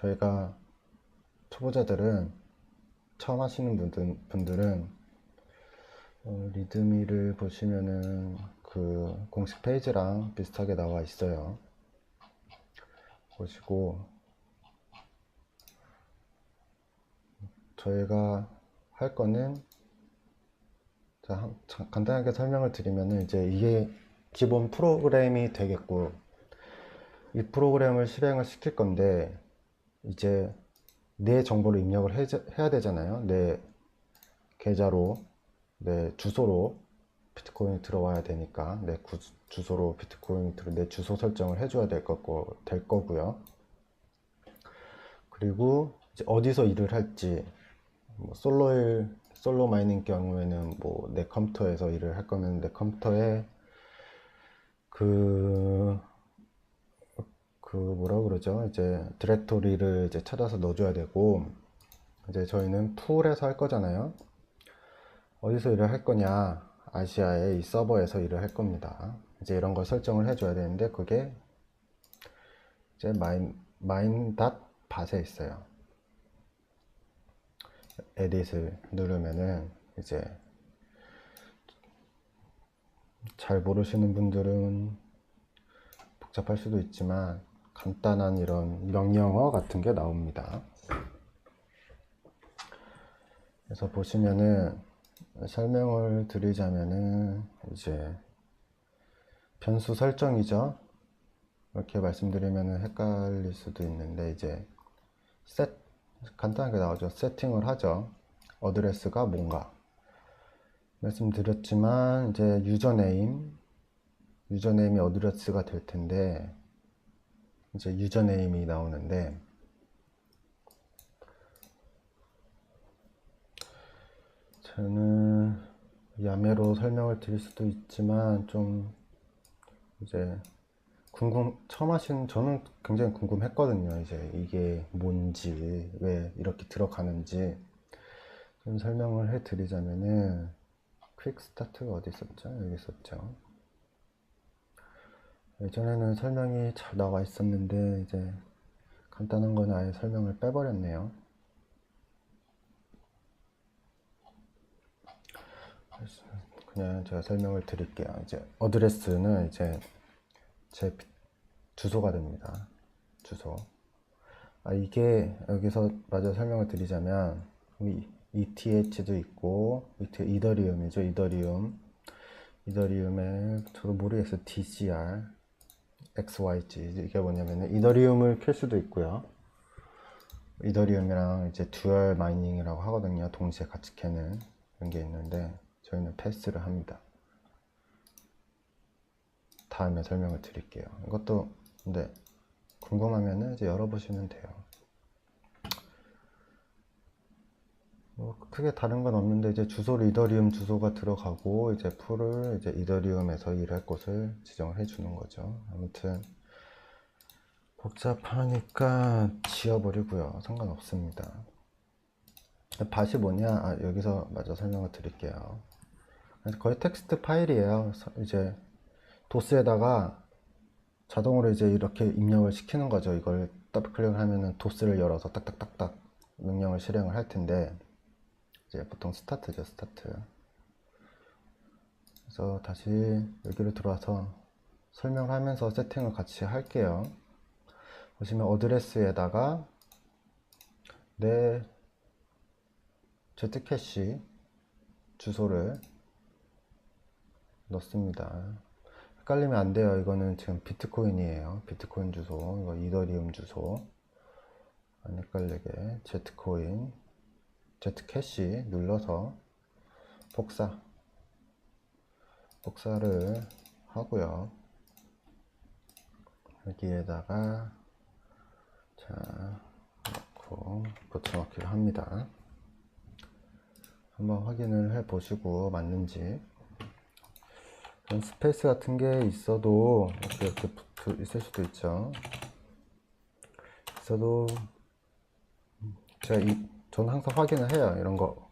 저희가 초보자들은 처음 하시는 분들, 분들은 어, 리드미를 보시면은 그 공식 페이지랑 비슷하게 나와 있어요. 보시고 저희가 할 거는 자, 한- 자, 간단하게 설명을 드리면은 이제 이게 기본 프로그램이 되겠고 이 프로그램을 실행을 시킬 건데 이제 내 정보를 입력을 해, 해야 되잖아요. 내 계좌로 내 주소로 비트코인이 들어와야 되니까 내 구- 주소로 비트코인이 들어 내 주소 설정을 해줘야 될 거고 될 거고요. 그리고 어디서 일을 할지 뭐 솔로일 솔로 마이닝 경우에는 뭐 내 컴퓨터에서 일을 할 거면 내 컴퓨터에 그, 그 뭐라 그러죠? 이제 디렉토리를 이제 찾아서 넣어줘야 되고 이제 저희는 풀에서 할 거잖아요. 어디서 일을 할 거냐? 아시아의 이 서버에서 일을 할 겁니다. 이제 이런 걸 설정을 해줘야 되는데 그게 이제 마인 마인 닷 밭에 있어요. 에딧을 누르면은 이제 잘 모르시는 분들은 복잡할 수도 있지만 간단한 이런 명령어 같은 게 나옵니다. 그래서 보시면은 설명을 드리자면은 이제 변수 설정이죠. 이렇게 말씀드리면은 헷갈릴 수도 있는데 이제 셋 간단하게 나오죠. 세팅을 하죠. 어드레스가 뭔가 말씀드렸지만 이제 유저네임 유저네임이 어드레스가 될 텐데 이제 유저네임이 나오는데 저는 야매로 설명을 드릴 수도 있지만 좀 이제 궁금 처음 하신 저는 굉장히 궁금했거든요. 이제 이게 뭔지 왜 이렇게 들어가는지 좀 설명을 해 드리자면은 퀵 스타트가 어디 있었죠? 여기 있었죠. 예전에는 설명이 잘 나와 있었는데 이제 간단한 건 아예 설명을 빼버렸네요. 그냥 제가 설명을 드릴게요. 이제 어드레스는 이제 제 비- 주소가 됩니다. 주소. 아, 이게 여기서 마저 설명을 드리자면 이 ETH도 있고 이더리움이죠. 이더리움. 이더리움에 저도 모르겠어요. DCR, XYG 이게 뭐냐면은 이더리움을 켤 수도 있고요. 이더리움이랑 이제 듀얼 마이닝이라고 하거든요. 동시에 같이 켜는 그런 게 있는데 저희는 패스를 합니다. 다음에 설명을 드릴게요. 이것도 근데 궁금하면은 이제 열어보시면 돼요. 뭐 크게 다른 건 없는데 이제 주소를 이더리움 주소가 들어가고 이제 풀을 이제 이더리움에서 일할 곳을 지정을 해주는 거죠. 아무튼 복잡하니까 지워버리고요. 상관없습니다. 밭이 뭐냐? 아, 여기서 마저 설명을 드릴게요. 거의 텍스트 파일이에요. 서- 이제 도스에다가 자동으로 이제 이렇게 입력을 시키는 거죠. 이걸 더블 클릭을 하면은 도스를 열어서 딱딱딱딱 명령을 실행을 할 텐데 이제 보통 스타트죠, 스타트. 그래서 다시 여기로 들어와서 설명을 하면서 세팅을 같이 할게요. 보시면 어드레스에다가 내 Z캐시 주소를 넣습니다. 헷갈리면 안 돼요. 이거는 지금 비트코인이에요. 비트코인 주소, 이거 이더리움 주소. 안 헷갈리게 Z코인, Z캐시 눌러서 복사, 복사를 하고요. 여기에다가 자 넣고 붙여넣기를 합니다. 한번 확인을 해 보시고 맞는지 스페이스 같은 게 있어도 이렇게, 이렇게 붙어 있을 수도 있죠. 있어도 제가 이, 저는 항상 확인을 해요. 이런 거.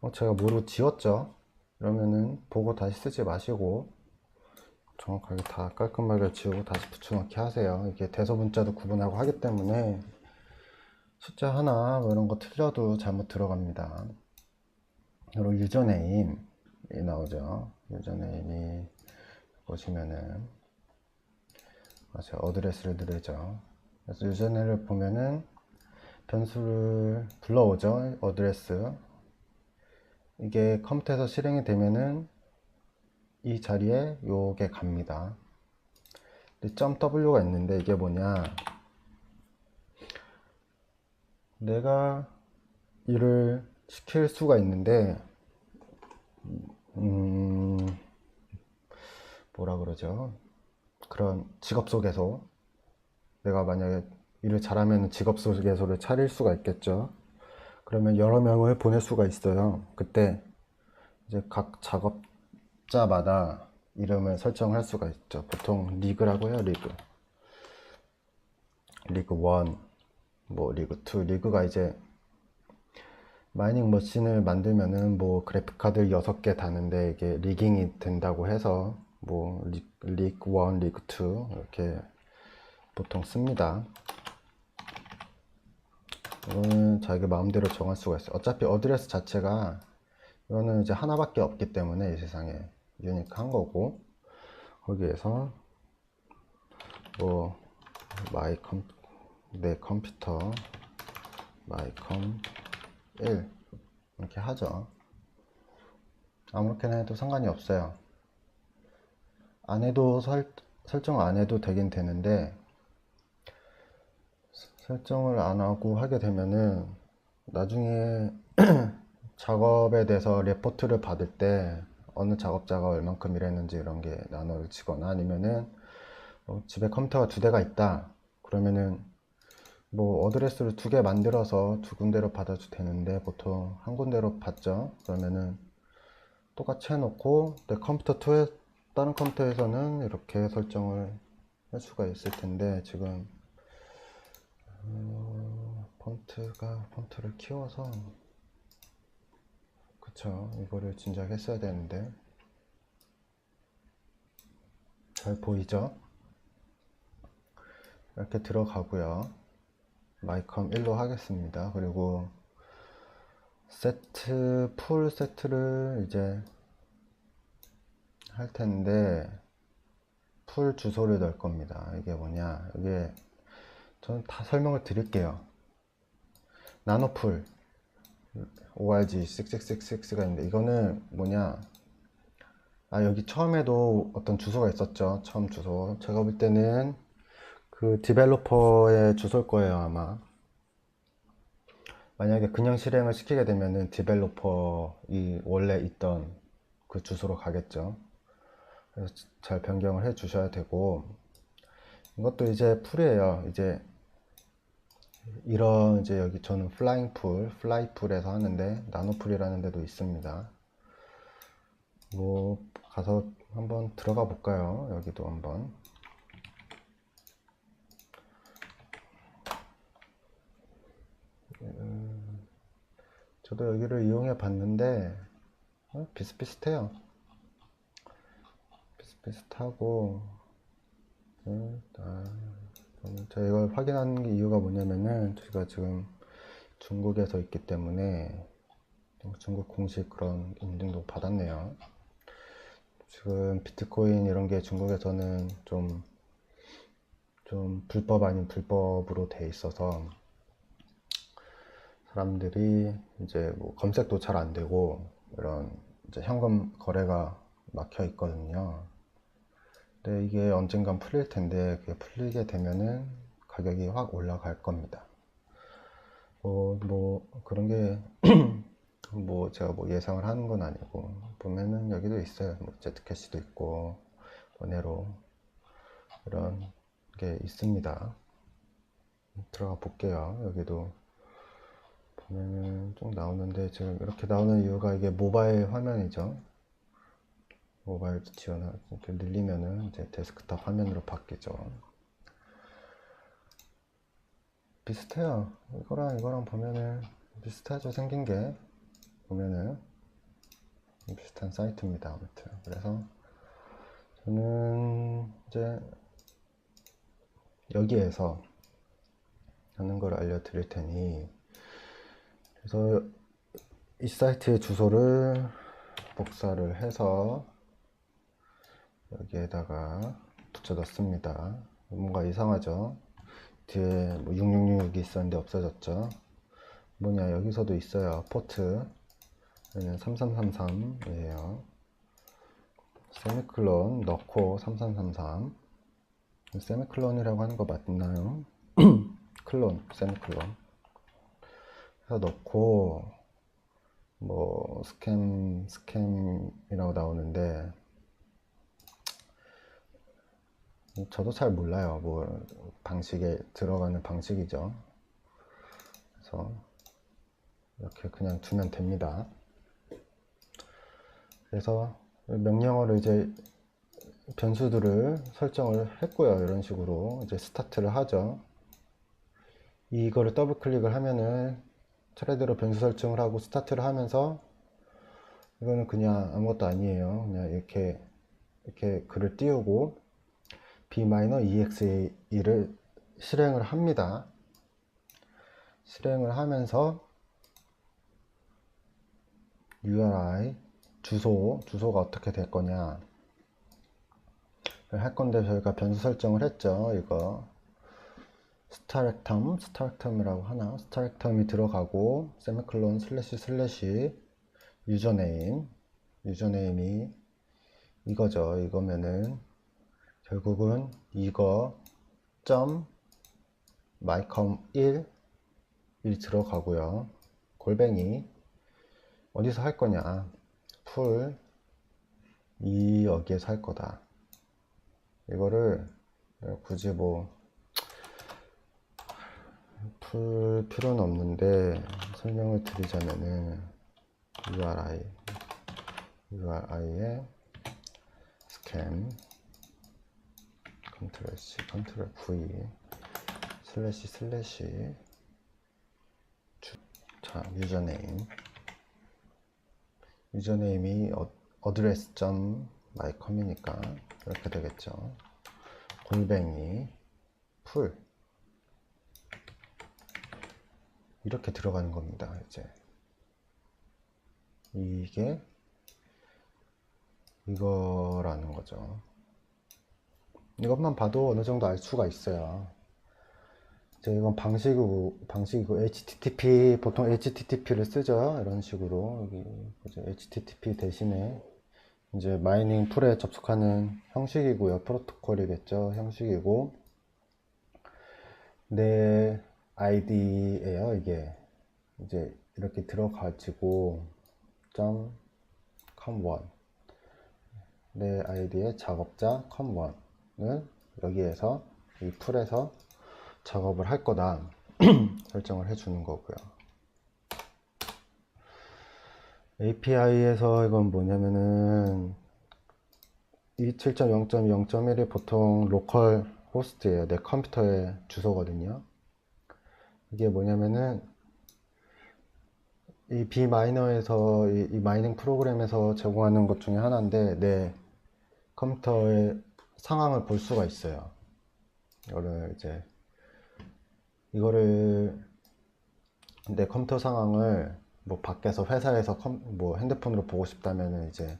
어, 제가 모르고 지웠죠. 이러면은 보고 다시 쓰지 마시고 정확하게 다 깔끔하게 지우고 다시 붙여넣기 하세요. 이게 대소문자도 구분하고 하기 때문에 숫자 하나 뭐 이런 거 틀려도 잘못 들어갑니다. 그리고 유저네임이 나오죠. 유저네임이 보시면은 아, 제가 어드레스를 누르죠. 그래서 유저네임을 보면은 변수를 불러오죠. 어드레스. 이게 컴퓨터에서 실행이 되면은 이 자리에 요게 갑니다. 점 W가 있는데 이게 뭐냐? 내가 일을 시킬 수가 있는데, 음, 뭐라 그러죠? 그런 직업 소개서. 내가 만약에 일을 잘하면 직업 소개서를 차릴 수가 있겠죠. 그러면 여러 명을 보낼 수가 있어요. 그때 이제 각 작업자마다 이름을 설정할 수가 있죠. 보통 리그라고 해요, 리그. 리그 1, 뭐 리그 2, 리그가 이제 마이닝 머신을 만들면은 뭐 그래픽 카드 6개 다는데 이게 리깅이 된다고 해서 뭐 리, 리그 1, 리그 2 이렇게 보통 씁니다. 이거는 자기 마음대로 정할 수가 있어요. 어차피 어드레스 자체가 이거는 이제 하나밖에 없기 때문에 이 세상에 유니크한 거고 거기에서 뭐 마이 컴, 내 컴퓨터 마이 컴 1 이렇게 하죠. 아무렇게나 해도 상관이 없어요. 안 해도 설, 설정 안 해도 되긴 되는데 설정을 안 하고 하게 되면은 나중에 작업에 대해서 레포트를 받을 때 어느 작업자가 얼만큼 일했는지 이런 게 나눠지거나 아니면은 어, 집에 컴퓨터가 두 대가 있다. 그러면은 뭐 어드레스를 두 개 만들어서 두 군데로 받아도 되는데 보통 한 군데로 받죠. 그러면은 똑같이 해놓고 내 컴퓨터 2에 다른 컴퓨터에서는 이렇게 설정을 할 수가 있을 텐데 지금 어, 폰트가 폰트를 키워서. 그쵸. 이거를 진작 했어야 되는데. 잘 보이죠? 이렇게 들어가고요. 마이컴 1로 하겠습니다. 그리고 세트 풀 세트를 이제 할 텐데 풀 주소를 넣을 겁니다. 이게 뭐냐? 이게 저는 다 설명을 드릴게요. 나노풀 org 6666가 있는데 이거는 뭐냐? 아 여기 처음에도 어떤 주소가 있었죠. 처음 주소. 제가 볼 때는 그 디벨로퍼의 주소일 거예요 아마. 만약에 그냥 실행을 시키게 되면은 디벨로퍼이 원래 있던 그 주소로 가겠죠. 그래서 잘 변경을 해 주셔야 되고. 이것도 이제 풀이에요. 이제 이런 이제 여기 저는 플라잉 풀, 플라이 풀에서 하는데 나노 풀이라는 데도 있습니다. 뭐 가서 한번 들어가 볼까요? 여기도 한번. 음, 저도 여기를 이용해 봤는데 어, 비슷비슷해요. 비슷비슷하고 음, 아. 제가 이걸 확인하는 이유가 뭐냐면은 제가 지금 중국에서 있기 때문에 중국 공식 그런 인증도 받았네요. 지금 비트코인 이런 게 중국에서는 좀, 좀 불법 아닌 불법으로 돼 있어서 사람들이 이제 뭐 검색도 잘 안 되고 이런 현금 거래가 막혀 있거든요. 근데 이게 언젠간 풀릴 텐데 그게 풀리게 되면은 가격이 확 올라갈 겁니다. 뭐, 뭐 그런 게 뭐 제가 뭐 예상을 하는 건 아니고 보면은 여기도 있어요. 뭐 제트캐시도 있고 원네로 이런 게 있습니다. 들어가 볼게요. 여기도 보면은 쭉 나오는데 지금 이렇게 나오는 이유가 이게 모바일 화면이죠. 모바일 지원을 이렇게 늘리면은 이제 데스크탑 화면으로 바뀌죠. 비슷해요. 이거랑 이거랑 보면은 비슷하죠. 생긴 게 보면은 비슷한 사이트입니다. 아무튼 그래서 저는 이제 여기에서 하는 걸 알려드릴 테니 그래서 이 사이트의 주소를 복사를 해서 여기에다가 붙여 넣습니다. 뭔가 이상하죠? 뒤에 뭐 6666이 있었는데 없어졌죠? 뭐냐, 여기서도 있어요. 포트. 여기는 3333이에요. 세미클론 넣고 3333. 세미클론이라고 하는 거 맞나요? 클론, 세미클론. 해서 넣고, 뭐, 스캠, 스캠이라고 나오는데, 저도 잘 몰라요. 뭐 방식에 들어가는 방식이죠. 그래서 이렇게 그냥 두면 됩니다. 그래서 명령어로 이제 변수들을 설정을 했고요. 이런 식으로 이제 스타트를 하죠. 이거를 더블 클릭을 하면은 차례대로 변수 설정을 하고 스타트를 하면서 이거는 그냥 아무것도 아니에요. 그냥 이렇게 이렇게 글을 띄우고 b-exe를 실행을 합니다. 실행을 하면서 URI 주소 주소가 어떻게 될 거냐 할 건데 저희가 변수 설정을 했죠. 이거 스타렉텀 스타렉텀이라고 하나 스타렉텀이 들어가고 세미클론 슬래시 슬래시 유저네임 유저네임이 이거죠. 이거면은 결국은 이거 점 마이컴 1 1 들어가고요. 골뱅이 어디서 할 거냐? 풀이 여기에서 할 거다. 이거를 굳이 뭐 풀 필요는 없는데 설명을 드리자면은 URI URI의 스캔 컨트롤 C, 컨트롤 V, 슬래시 슬래시 주, 자 유저네임 유저네임이 어, 어드레스 점 마이컴이니까 이렇게 되겠죠. 골뱅이 풀 이렇게 들어가는 겁니다. 이제 이게 이거라는 거죠. 이것만 봐도 어느 정도 알 수가 있어요. 이건 방식이고, 방식이고, HTTP, 보통 HTTP를 쓰죠. 이런 식으로. 여기, HTTP 대신에, 이제 마이닝 풀에 접속하는 형식이고요. 프로토콜이겠죠. 형식이고, 내 아이디예요. 이게. 이제 이렇게 들어가지고, 점, com1. 내 아이디의 작업자 com1. 을 여기에서 이 풀에서 작업을 할 거다 설정을 해주는 거고요. API에서 이건 뭐냐면은 27.0.0.1이 보통 로컬 호스트예요. 내 컴퓨터의 주소거든요. 이게 뭐냐면은 이 B 마이너에서 이, 이 마이닝 프로그램에서 제공하는 것 중에 하나인데 내 컴퓨터의 상황을 볼 수가 있어요. 이거를 이제 이거를 내 컴퓨터 상황을 뭐 밖에서 회사에서 컴, 뭐 핸드폰으로 보고 싶다면은 이제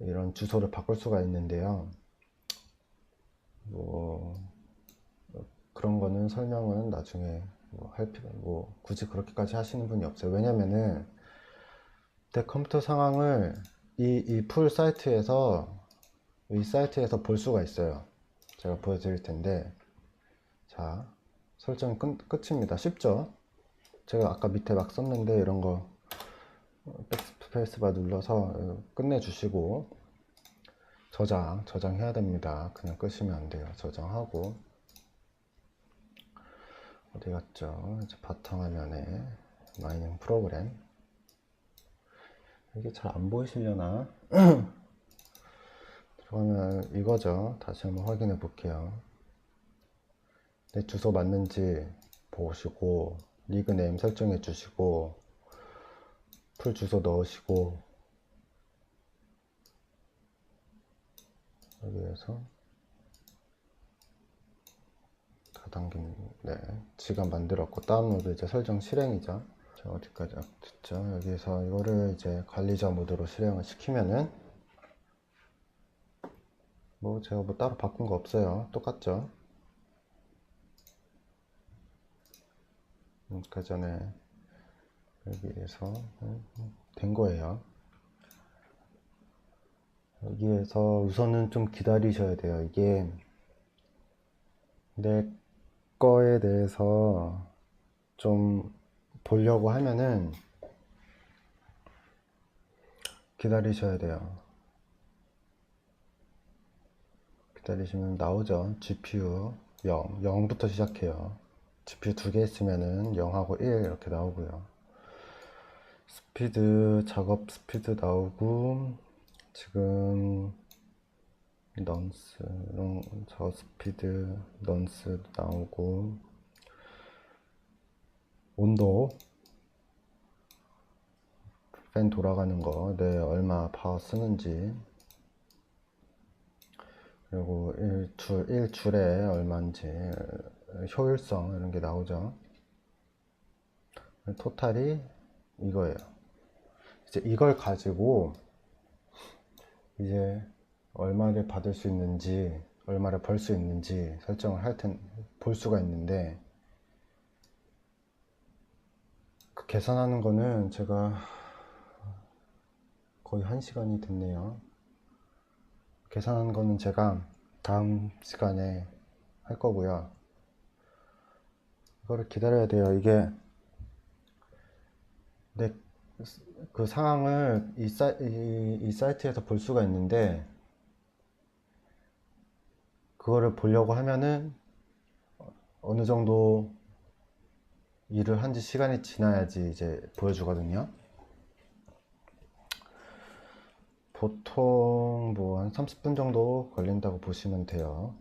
이런 주소를 바꿀 수가 있는데요. 뭐 그런 거는 설명은 나중에 뭐 할 필요 뭐 굳이 그렇게까지 하시는 분이 없어요. 왜냐면은 내 컴퓨터 상황을 이 이 풀 사이트에서 이 사이트에서 볼 수가 있어요. 제가 보여드릴 텐데, 자, 설정 끝, 끝입니다. 쉽죠? 제가 아까 밑에 막 썼는데 이런 거 백스페이스바 눌러서 끝내주시고 저장, 저장해야 됩니다. 그냥 끄시면 안 돼요. 저장하고 어디 갔죠? 이제 바탕화면에 마이닝 프로그램 이게 잘 안 보이시려나? 그러면 이거죠. 다시 한번 확인해 볼게요. 내 주소 맞는지 보시고 리그 네임 설정해 주시고 풀 주소 넣으시고 여기에서 4단계, 네. 지가 만들었고, 다운로드 이제 설정 실행이죠. 자, 어디까지 됐죠? 여기서 이거를 이제 관리자 모드로 실행을 시키면은, 뭐 제가 뭐 따로 바꾼 거 없어요. 똑같죠? 음, 그 전에 여기에서 음, 된 거예요. 여기에서 우선은 좀 기다리셔야 돼요. 이게 내 거에 대해서 좀 보려고 하면은 기다리셔야 돼요. 기다리시면 나오죠. GPU 0, 0부터 시작해요. GPU 두 개 있으면은 0하고 1 이렇게 나오고요. 스피드, 작업 스피드 나오고, 지금, 넌스, 롱, 작업 스피드, 넌스 나오고, 온도, 팬 돌아가는 거, 네, 얼마 파워 쓰는지, 그리고 일줄, 일줄에 얼마인지, 효율성, 이런 게 나오죠. 토탈이 이거예요. 이제 이걸 가지고, 이제 얼마를 받을 수 있는지, 얼마를 벌 수 있는지 설정을 할 텐, 볼 수가 있는데, 그 계산하는 거는 제가 거의 한 시간이 됐네요. 계산하는 거는 제가 다음 시간에 할 거고요. 이거를 기다려야 돼요. 이게 내 그 상황을 이, 사, 이, 이 사이트에서 볼 수가 있는데 그거를 보려고 하면은 어느 정도 일을 한 지 시간이 지나야지 이제 보여주거든요. 보통 뭐 한 30분 정도 걸린다고 보시면 돼요.